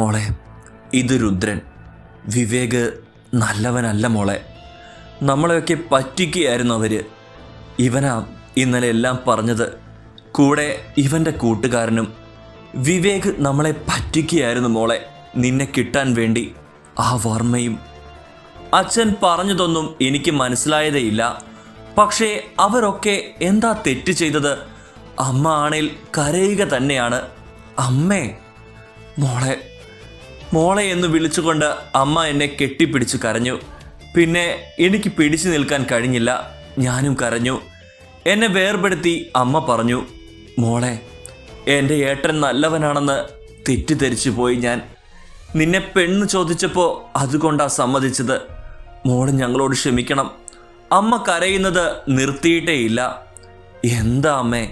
മോളെ. ഇത് രുദ്രൻ. വിവേക് നല്ലവനല്ല മോളെ. നമ്മളെയൊക്കെ പറ്റിക്കുകയായിരുന്നു അവർ ഇവനാ ഇന്നലെ എല്ലാം പറഞ്ഞത്. കൂടെ ഇവന്റെ കൂട്ടുകാരനും. വിവേക് നമ്മളെ പറ്റിക്കുകയായിരുന്നു മോളെ. നിന്നെ കിട്ടാൻ വേണ്ടി. ആ വർമ്മയും. അച്ഛൻ പറഞ്ഞതൊന്നും എനിക്ക് മനസ്സിലായതേയില്ല പക്ഷേ അവരൊക്കെ എന്താ തെറ്റ് ചെയ്തത്? അമ്മ ആണേൽ കരയുക തന്നെയാണ്. അമ്മേ. മോളെ മോളെ എന്ന് വിളിച്ചുകൊണ്ട് അമ്മ എന്നെ കെട്ടിപ്പിടിച്ച് കരഞ്ഞു. പിന്നെ എനിക്ക് പിടിച്ചു നിൽക്കാൻ കഴിഞ്ഞില്ല. ഞാനും കരഞ്ഞു. എന്നെ വേർപെടുത്തി അമ്മ പറഞ്ഞു മോളെ എന്റെ ഏട്ടൻ നല്ലവനാണെന്ന് തെറ്റിദ്ധരിച്ചു പോയി ഞാൻ. നിന്നെ പെണ്ണ് ചോദിച്ചപ്പോൾ അതുകൊണ്ടാണ് സമ്മതിച്ചത്. മോൾ ഞങ്ങളോട് ക്ഷമിക്കണം. അമ്മ കരയുന്നത് നിർത്തിയിട്ടേയില്ല. എന്താ അമ്മേ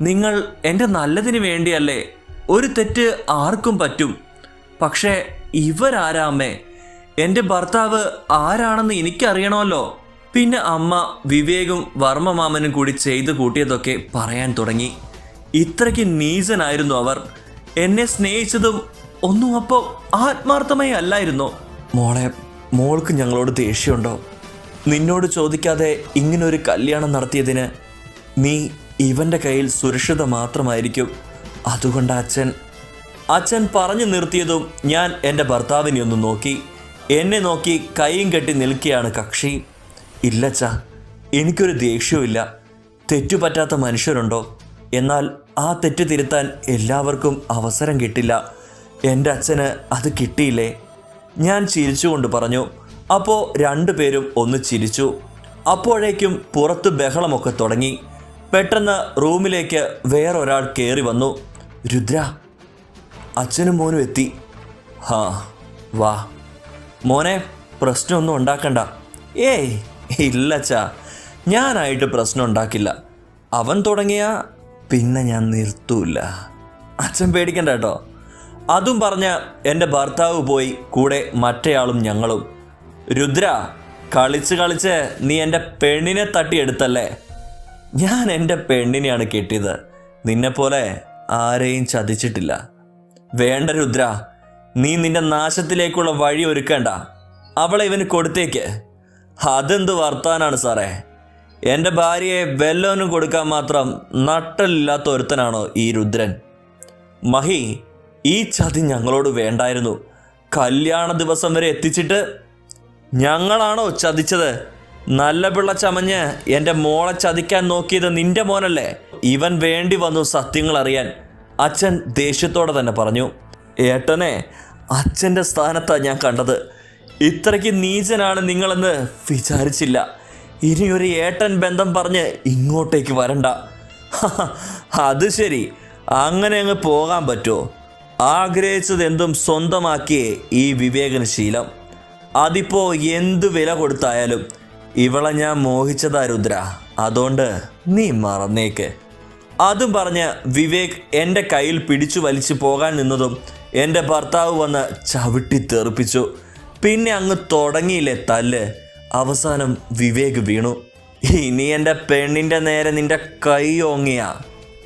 നിങ്ങൾ എന്റെ നല്ലതിന് വേണ്ടിയല്ലേ? ഒരു തെറ്റ് ആർക്കും പറ്റും. പക്ഷേ ഇവരാരാമേ? എന്റെ ഭർത്താവ് ആരാണെന്ന് എനിക്കറിയണമല്ലോ. പിന്നെ അമ്മ വിവേകും വർമ്മ മാമനും കൂടി ചെയ്തു കൂട്ടിയതൊക്കെ പറയാൻ തുടങ്ങി. ഇത്രയ്ക്ക് നീചനായിരുന്നു അവർ. എന്നെ സ്നേഹിച്ചതും ഒന്നും അപ്പോൾ ആത്മാർത്ഥമായി അല്ലായിരുന്നു? മോളെ മോൾക്ക് ഞങ്ങളോട് ദേഷ്യമുണ്ടോ? നിന്നോട് ചോദിക്കാതെ ഇങ്ങനൊരു കല്യാണം നടത്തിയതിന് നീ ഇവന്റെ കയ്യിൽ സുരക്ഷിത മാത്രമായിരിക്കും. അതുകൊണ്ട് അച്ഛൻ അച്ഛൻ പറഞ്ഞു നിർത്തിയതും ഞാൻ എന്റെ ഭർത്താവിനെ ഒന്ന് നോക്കി. എന്നെ നോക്കി കൈയും കെട്ടി നിൽക്കുകയാണ് കക്ഷി. ഇല്ലച്ച എനിക്കൊരു ദേഷ്യവുമില്ല. തെറ്റുപറ്റാത്ത മനുഷ്യരുണ്ടോ? എന്നാൽ ആ തെറ്റ് തിരുത്താൻ എല്ലാവർക്കും അവസരം കിട്ടില്ല. എന്റെ അച്ഛന് അത് കിട്ടിയില്ലേ? ഞാൻ ചിരിച്ചുകൊണ്ട് പറഞ്ഞു അപ്പോൾ രണ്ടു പേരും ഒന്ന് ചിരിച്ചു. അപ്പോഴേക്കും പുറത്ത് ബഹളമൊക്കെ തുടങ്ങി. പെട്ടെന്ന് റൂമിലേക്ക് വേറൊരാൾ കയറി വന്നു. രുദ്ര അച്ഛനും മോനും എത്തി. ഹാ വാ. മോനെ പ്രശ്നമൊന്നും ഉണ്ടാക്കണ്ട. ഏയ് ഇല്ല ഇല്ലച്ചാ ഞാനായിട്ട് പ്രശ്നം ഉണ്ടാക്കില്ല. അവൻ തുടങ്ങിയ പിന്നെ ഞാൻ നിർത്തൂല. അച്ഛൻ പേടിക്കണ്ട കേട്ടോ. അതും പറഞ്ഞ എന്റെ ഭർത്താവ് പോയി കൂടെ മറ്റേയാളും ഞങ്ങളും. രുദ്ര കളിച്ച് കളിച്ച് നീ എന്റെ പെണ്ണിനെ തട്ടിയെടുത്തല്ലേ? ഞാൻ എന്റെ പെണ്ണിനെയാണ് കെട്ടിയത്. നിന്നെപ്പോലെ ആരെയും ചതിച്ചിട്ടില്ല. വേണ്ട രുദ്ര നീ നിന്റെ നാശത്തിലേക്കുള്ള വഴി ഒരുക്കണ്ട. അവളെ ഇവന് കൊടുത്തേക്ക്. അതെന്ത് വർത്താനാണ് സാറേ? എന്റെ ഭാര്യയെ വെല്ലോനും കൊടുക്കാൻ മാത്രം നട്ടലില്ലാത്ത ഒരുത്തനാണോ ഈ രുദ്രൻ. മഹി ഈ ചതി ഞങ്ങളോട് വേണ്ടായിരുന്നു. കല്യാണ ദിവസം വരെ എത്തിച്ചിട്ട് ഞങ്ങളാണോ ചതിച്ചത്? നല്ല പിള്ള ചമഞ്ഞ് എന്റെ മോളെ ചതിക്കാൻ നോക്കിയത് നിന്റെ മോനല്ലേ? ഇവൻ വേണ്ടി വന്നു സത്യങ്ങൾ അറിയാൻ അച്ഛൻ ദേഷ്യത്തോടെ തന്നെ പറഞ്ഞു ഏട്ടനെ അച്ഛന്റെ സ്ഥാനത്താണ് ഞാൻ കണ്ടത്. ഇത്രയ്ക്ക് നീചനാണ് നിങ്ങളെന്ന് വിചാരിച്ചില്ല. ഇനി ഒരു ഏട്ടൻ ബന്ധം പറഞ്ഞ് ഇങ്ങോട്ടേക്ക് വരണ്ട. അത് ശരി. അങ്ങനെ അങ്ങ് പോകാൻ പറ്റുമോ ആഗ്രഹിച്ചത് എന്തും സ്വന്തമാക്കിയേ ഈ വിവേകന ശീലം. അതിപ്പോ എന്തു വില കൊടുത്തായാലും ഇവളെ ഞാൻ മോഹിച്ചതാ രുദ്ര. അതുകൊണ്ട് നീ മറന്നേക്ക്. അതും പറഞ്ഞ് വിവേക് എന്റെ കയ്യിൽ പിടിച്ചു വലിച്ചു പോകാൻ നിന്നതും എന്റെ ഭർത്താവ് വന്ന് ചവിട്ടി തെറിപ്പിച്ചു. പിന്നെ അങ്ങ് തുടങ്ങിയില്ലേ തല്ല്. അവസാനം വിവേക് വീണു. ഇനി എന്റെ പെണ്ണിന്റെ നേരെ നിന്റെ കൈ ഓങ്ങിയ.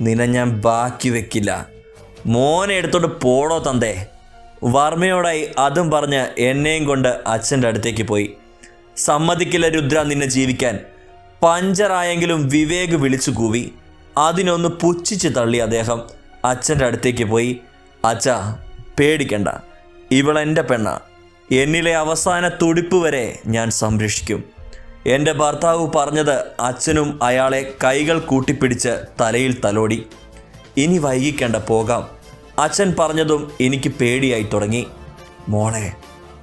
നിന്നെ ഞാൻ ബാക്കി വെക്കില്ല. മോനെ എടുത്തോണ്ട് പോടോ തന്തേ. വർമ്മയോടായി അതും പറഞ്ഞ് എന്നെയും കൊണ്ട് അച്ഛന്റെ അടുത്തേക്ക് പോയി. സമ്മതിക്കില്ല രുദ്ര നിന്നെ ജീവിക്കാൻ. പഞ്ചറായെങ്കിലും വിവേക് വിളിച്ചു കൂവി. അതിനൊന്ന് പുച്ഛിച്ച് തള്ളി അദ്ദേഹം. അച്ഛന്റെ അടുത്തേക്ക് പോയി അച്ഛ പേടിക്കണ്ട. ഇവളെന്റെ പെണ്ണ. എന്നിലെ അവസാന തുടിപ്പ് വരെ ഞാൻ സംരക്ഷിക്കും. എന്റെ ഭർത്താവ് പറഞ്ഞത് അച്ഛനും അയാളെ കൈകൾ കൂട്ടിപ്പിടിച്ച് തലയിൽ തലോടി. ഇനി വൈകിക്കേണ്ട പോകാം. അച്ഛൻ പറഞ്ഞതും എനിക്ക് പേടിയായി തുടങ്ങി. മോളെ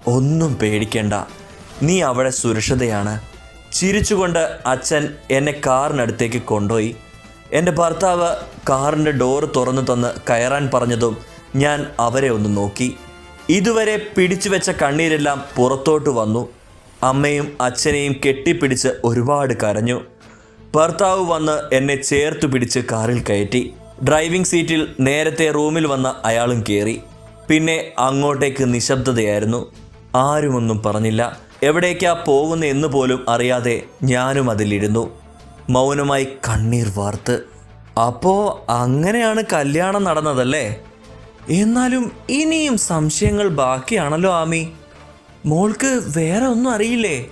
ഒന്നും പേടിക്കേണ്ട. നീ അവിടെ സുരക്ഷിതയാണ്. ചിരിച്ചുകൊണ്ട് അച്ഛൻ എന്നെ കാറിനടുത്തേക്ക് കൊണ്ടുപോയി. എന്റെ ഭർത്താവ് കാറിന്റെ ഡോറ് തുറന്നു തന്ന് കയറാൻ പറഞ്ഞതും ഞാൻ അവരെ ഒന്ന് നോക്കി. ഇതുവരെ പിടിച്ചു വെച്ച കണ്ണീരെല്ലാം പുറത്തോട്ട് വന്നു. അമ്മയും അച്ഛനെയും കെട്ടിപ്പിടിച്ച് ഒരുപാട് കരഞ്ഞു. ഭർത്താവ് വന്ന് എന്നെ ചേർത്ത് പിടിച്ച് കാറിൽ കയറ്റി. ഡ്രൈവിംഗ് സീറ്റിൽ നേരത്തെ റൂമിൽ വന്ന അയാളും കയറി പിന്നെ അങ്ങോട്ടേക്ക് നിശബ്ദതയായിരുന്നു. ആരുമൊന്നും പറഞ്ഞില്ല. എവിടേക്കാ പോകുന്നതെന്ന് പോലും അറിയാതെ ഞാനും അതിലിരുന്നു. മൗനമായി കണ്ണീർ വാർത്ത്. അപ്പോ അങ്ങനെയാണ് കല്യാണം നടന്നതല്ലേ? എന്നാലും ഇനിയും സംശയങ്ങൾ ബാക്കിയാണല്ലോ ആമി. മോൾക്ക് വേറെ ഒന്നും അറിയില്ലേ?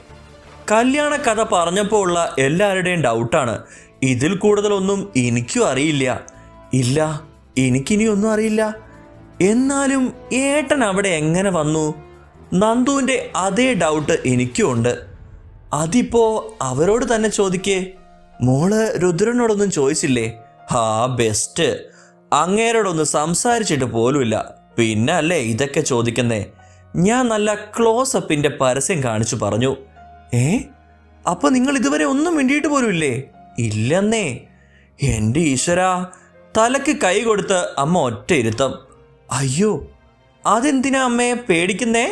കല്യാണ കഥ പറഞ്ഞപ്പോൾ ഉള്ള എല്ലാവരുടെയും ഡൗട്ടാണ്. ഇതിൽ കൂടുതലൊന്നും എനിക്കും അറിയില്ല. ഇല്ല എനിക്കിനിയൊന്നും അറിയില്ല. എന്നാലും ഏട്ടൻ അവിടെ എങ്ങനെ വന്നു? നന്ദുവിന്റെ അതേ ഡൗട്ട് എനിക്കും ഉണ്ട്. അതിപ്പോ അവരോട് തന്നെ ചോദിക്കേ. മോൾ രുദ്രനോടൊന്നും ചോദിച്ചില്ലേ? ഹാ ബെസ്റ്റ് അങ്ങേരോടൊന്ന് സംസാരിച്ചിട്ട് പോലുമില്ല. പിന്നെ അല്ലേ ഇതൊക്കെ ചോദിക്കുന്നേ? ഞാൻ നല്ല ക്ലോസ് അപ്പിന്റെ പരസ്യം കാണിച്ചു പറഞ്ഞു. ഏ? അപ്പൊ നിങ്ങൾ ഇതുവരെ ഒന്നും മിണ്ടിയിട്ട് പോലുമില്ലേ? ഇല്ലെന്നേ. എന്റെ ഈശ്വര തലക്ക് കൈ കൊടുത്ത് അമ്മ ഒറ്റ ഇരുത്തം. അയ്യോ അതെന്തിനാ അമ്മയെ പേടിക്കുന്നേ?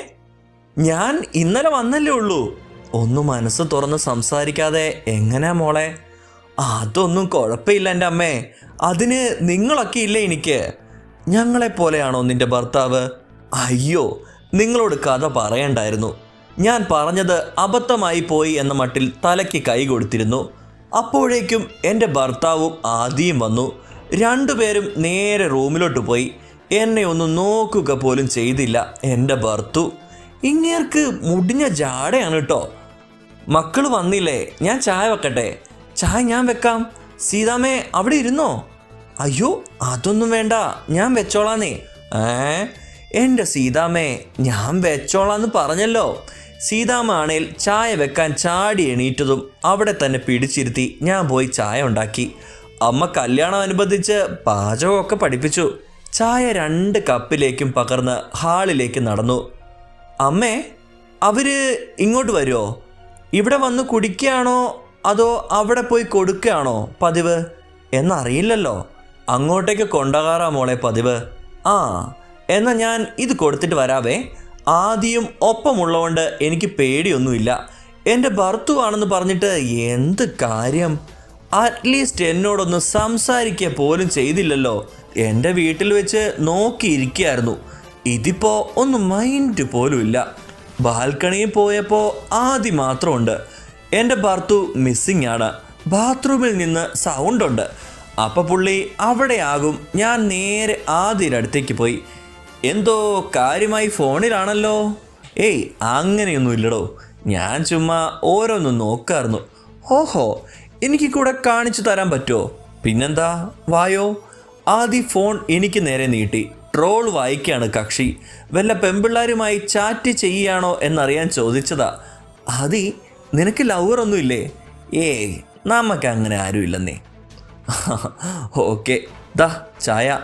ഞാൻ ഇന്നലെ വന്നല്ലേ ഉള്ളൂ. ഒന്ന് മനസ്സ് തുറന്ന് സംസാരിക്കാതെ എങ്ങനെയാ മോളെ? അതൊന്നും കുഴപ്പമില്ല എന്റെ അമ്മേ. അതിന് നിങ്ങളൊക്കെ ഇല്ലേ എനിക്ക്? ഞങ്ങളെ പോലെയാണോ നിന്റെ ഭർത്താവ്? അയ്യോ നിങ്ങളോട് കഥ പറയണ്ടായിരുന്നു. ഞാൻ പറഞ്ഞത് അബദ്ധമായി പോയി എന്ന മട്ടിൽ തലയ്ക്ക് കൈ കൊടുത്തിരുന്നു. അപ്പോഴേക്കും എന്റെ ഭർത്താവും ആദ്യം വന്നു. രണ്ടുപേരും നേരെ റൂമിലോട്ട് പോയി. എന്നെ ഒന്ന് നോക്കുക പോലും ചെയ്തില്ല എന്റെ ഭർത്തു. ഇങ്ങേർക്ക് മുടിഞ്ഞ ജാടയാണ് കേട്ടോ. മക്കൾ വന്നില്ലേ? ഞാൻ ചായ വെക്കട്ടെ? ചായ ഞാൻ വെക്കാം. സീതാമേ അവിടെ ഇരുന്നോ? അയ്യോ അതൊന്നും വേണ്ട. ഞാൻ വെച്ചോളാന്നേ. ഏ? എന്റെ സീതാമേ ഞാൻ വെച്ചോളാന്ന് പറഞ്ഞല്ലോ. സീതാമാണേൽ ചായ വെക്കാൻ ചാടി എണീറ്റതും അവിടെ തന്നെ പിടിച്ചിരുത്തി ഞാൻ പോയി ചായ ഉണ്ടാക്കി. അമ്മ കല്യാണം അനുബന്ധിച്ച് പാചകമൊക്കെ പഠിപ്പിച്ചു. ചായ രണ്ട് കപ്പിലേക്കും പകർന്ന് ഹാളിലേക്ക് നടന്നു. അമ്മേ അവർ ഇങ്ങോട്ട് വരുമോ ഇവിടെ വന്ന് കുടിക്കുകയാണോ? അതോ അവിടെ പോയി കൊടുക്കുകയാണോ പതിവ്? എന്നറിയില്ലല്ലോ. അങ്ങോട്ടേക്ക് കൊണ്ടുപോകാറാ മോളെ പതിവ്. ആ എന്നാൽ ഞാൻ ഇത് കൊടുത്തിട്ട് വരാവേ. ആദ്യം ഒപ്പമുള്ളതുകൊണ്ട് എനിക്ക് പേടിയൊന്നുമില്ല. എന്റെ ഭർത്തുവാണെന്ന് പറഞ്ഞിട്ട് എന്ത് കാര്യം? അറ്റ്ലീസ്റ്റ് എന്നോടൊന്ന് സംസാരിക്കുക പോലും ചെയ്തില്ലല്ലോ. എന്റെ വീട്ടിൽ വെച്ച് നോക്കിയിരിക്കുകയായിരുന്നു. ഇതിപ്പോൾ ഒന്നും മൈൻഡ് പോലും ഇല്ല ബാൽക്കണിയിൽ പോയപ്പോൾ ആദ്യം മാത്രമുണ്ട്. എന്റെ ഭർത്തു മിസ്സിംഗ് ആണ്. ബാത്റൂമിൽ നിന്ന് സൗണ്ട് ഉണ്ട്. അപ്പൊ പുള്ളി അവിടെയാകും. ഞാൻ നേരെ ആദ്യയുടെ അടുത്തേക്ക് പോയി. എന്തോ കാര്യമായി ഫോണിലാണല്ലോ. ഏയ് അങ്ങനെയൊന്നും ഇല്ലടോ. ഞാൻ ചുമ്മാ ഓരോന്നും നോക്കായിരുന്നു ഓഹോ എനിക്ക് കൂടെ കാണിച്ചു തരാൻ പറ്റുമോ പിന്നെന്താ? വായോ. ആദ്യ ഫോൺ എനിക്ക് നേരെ നീട്ടി. ട്രോൾ വായിക്കുകയാണ് കക്ഷി. വല്ല പെമ്പിള്ളാരുമായി ചാറ്റ് ചെയ്യുകയാണോ എന്നറിയാൻ ചോദിച്ചതാ. ആദി നിനക്ക് ലവർ ഒന്നുമില്ലേ ഏയ് നമുക്ക് അങ്ങനെ ആരുമില്ലെന്നേ. ഓക്കെ ദാ ചായ.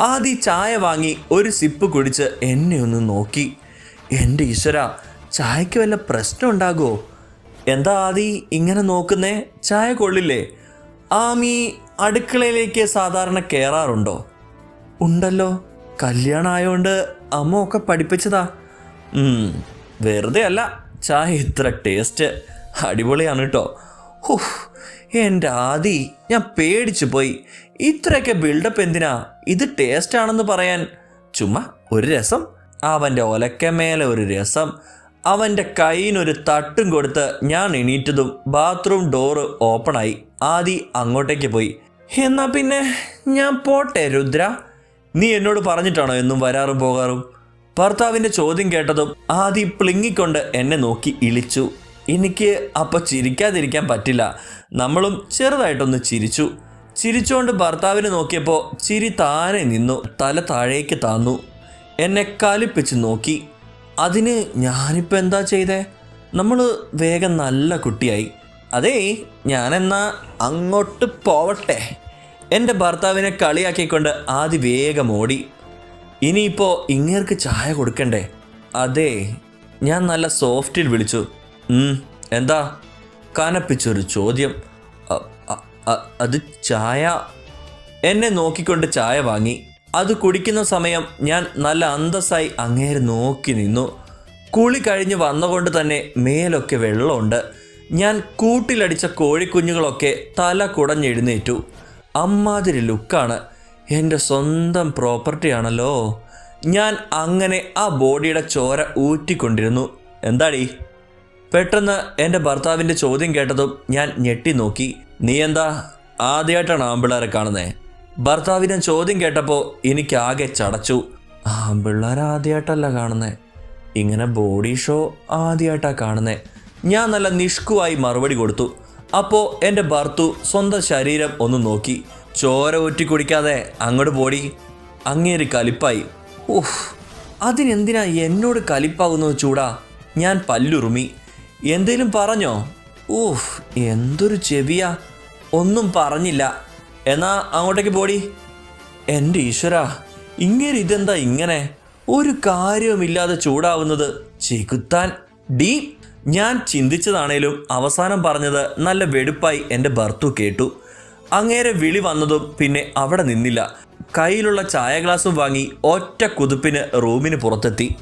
ആദ്യ ചായ വാങ്ങി ഒരു സിപ്പ് കുടിച്ച് എന്നെ ഒന്ന് നോക്കി. എന്റെ ഈശ്വര ചായക്ക് വല്ല പ്രശ്നം ഉണ്ടാകുമോ എന്താ ആദി ഇങ്ങനെ നോക്കുന്നേ? ചായ കൊള്ളില്ലേ? ആമി അടുക്കളയിലേക്ക് സാധാരണ കയറാറുണ്ടോ ഉണ്ടല്ലോ. കല്യാണം ആയതുകൊണ്ട് അമ്മ ഒക്കെ പഠിപ്പിച്ചതാ. വെറുതെ അല്ല. ചായ ഇത്ര ടേസ്റ്റ്. അടിപൊളിയാണ് കേട്ടോ ഹുഹ് എന്റെ ആദി ഞാൻ പേടിച്ചു പോയി. ഇത്രയൊക്കെ ബിൽഡപ്പ് എന്തിനാ? ഇത് ടേസ്റ്റ് ആണെന്ന് പറയാൻ. ചുമ്മാ ഒരു രസം. അവന്റെ ഒലക്കമേലെ ഒരു രസം. അവന്റെ കയ്യിനൊരു തട്ടും കൊടുത്ത് ഞാൻ എണീറ്റതും ബാത്റൂം ഡോറ് ഓപ്പണായി ആദി അങ്ങോട്ടേക്ക് പോയി. എന്നാ പിന്നെ ഞാൻ പോട്ടെ രുദ്ര. നീ എന്നോട് പറഞ്ഞിട്ടാണോ എന്നും വരാറും പോകാറും? ഭർത്താവിന്റെ ചോദ്യം കേട്ടതും ആദി പ്ലിങ്ങിക്കൊണ്ട് എന്നെ നോക്കി ഇളിച്ചു. എനിക്ക് അപ്പൊ ചിരിക്കാതിരിക്കാൻ പറ്റില്ല. നമ്മളും ചെറുതായിട്ടൊന്ന് ചിരിച്ചു. ചിരിച്ചുകൊണ്ട് ഭർത്താവിനെ നോക്കിയപ്പോൾ ചിരി താനെ നിന്നു തല താഴേക്ക് താന്നു. എന്നെ കലിപ്പിച്ച് നോക്കി. അതിന് ഞാനിപ്പോൾ എന്താ ചെയ്തേ? നമ്മൾ വേഗം നല്ല കുട്ടിയായി. അതേ ഞാനെന്നാ അങ്ങോട്ട് പോവട്ടെ. എന്റെ ഭർത്താവിനെ കളിയാക്കിക്കൊണ്ട് ആദ്യ വേഗം ഓടി. ഇനിയിപ്പോ ഇങ്ങേർക്ക് ചായ കൊടുക്കണ്ടേ? അതെ ഞാൻ നല്ല സോഫ്റ്റിൽ വിളിച്ചു. "ഉം, എന്താ? കനപ്പിച്ചൊരു ചോദ്യം. "അ- അ- അ- അത് ചായ? എന്നെ നോക്കിക്കൊണ്ട് ചായ വാങ്ങി. അത് കുടിക്കുന്ന സമയം ഞാൻ നല്ല അന്തസ്സായി അങ്ങേരെ നോക്കി നിന്നു. കുളി കഴിഞ്ഞ് വന്നുകൊണ്ട് തന്നെ മേലൊക്കെ വെള്ളമുണ്ട്. ഞാൻ കൂട്ടിലടിച്ച കോഴിക്കുഞ്ഞുങ്ങളൊക്കെ തല കുടഞ്ഞെഴുന്നേറ്റു. അമ്മാതിരി ലുക്കാണ്. എന്റെ സ്വന്തം പ്രോപ്പർട്ടിയാണല്ലോ ഞാൻ അങ്ങനെ ആ ബോഡിയുടെ ചോര ഊറ്റിക്കൊണ്ടിരുന്നു. എന്താടി? പെട്ടെന്ന് എന്റെ ഭർത്താവിന്റെ ചോദ്യം കേട്ടതും ഞാൻ ഞെട്ടി നോക്കി. നീ എന്താ ആദ്യമായിട്ടാണ് ആമ്പിള്ളേരെ കാണുന്നേ? ഭർത്താവിന്റെ ചോദ്യം കേട്ടപ്പോൾ എനിക്കാകെ ചടച്ചു. ആമ്പിള്ളേരെ ആദ്യമായിട്ടല്ല കാണുന്നത് ഇങ്ങനെ ബോഡി ഷോ ആദ്യമായിട്ടാണ് കാണുന്നത് ഞാൻ നല്ല നിഷ്കുവായി മറുപടി കൊടുത്തു. അപ്പോൾ എന്റെ ഭർത്തു സ്വന്തം ശരീരം ഒന്ന് നോക്കി. ചോര ഊറ്റി കുടിക്കാതെ അങ്ങോട്ട് പോടി. അങ്ങേര് കലിപ്പായി. ഓഹ് അതിനെന്തിനാ എന്നോട് കലിപ്പാകുന്നത് ചൂടാ? ഞാൻ പല്ലുറുമി. എന്തേലും പറഞ്ഞോ? ഓഹ് എന്തൊരു ചെവിയാ. ഒന്നും പറഞ്ഞില്ല. എന്നാ അങ്ങോട്ടേക്ക് പോടി. എന്റെ ഈശ്വര ഇങ്ങനെ ഇതെന്താ ഇങ്ങനെ? ഒരു കാര്യവുമില്ലാതെ ചൂടാവുന്നത് ചികുത്താൻ. ഡീ ഞാൻ ചിന്തിച്ചതാണേലും അവസാനം പറഞ്ഞത് നല്ല വെടുപ്പായി എന്റെ ഭർത്തു കേട്ടു. അങ്ങേരെ വിളി വന്നതും പിന്നെ അവിടെ നിന്നില്ല. കയ്യിലുള്ള ചായ ഗ്ലാസും വാങ്ങി ഒറ്റ കുതിപ്പിന് റൂമിന് പുറത്തെത്തി.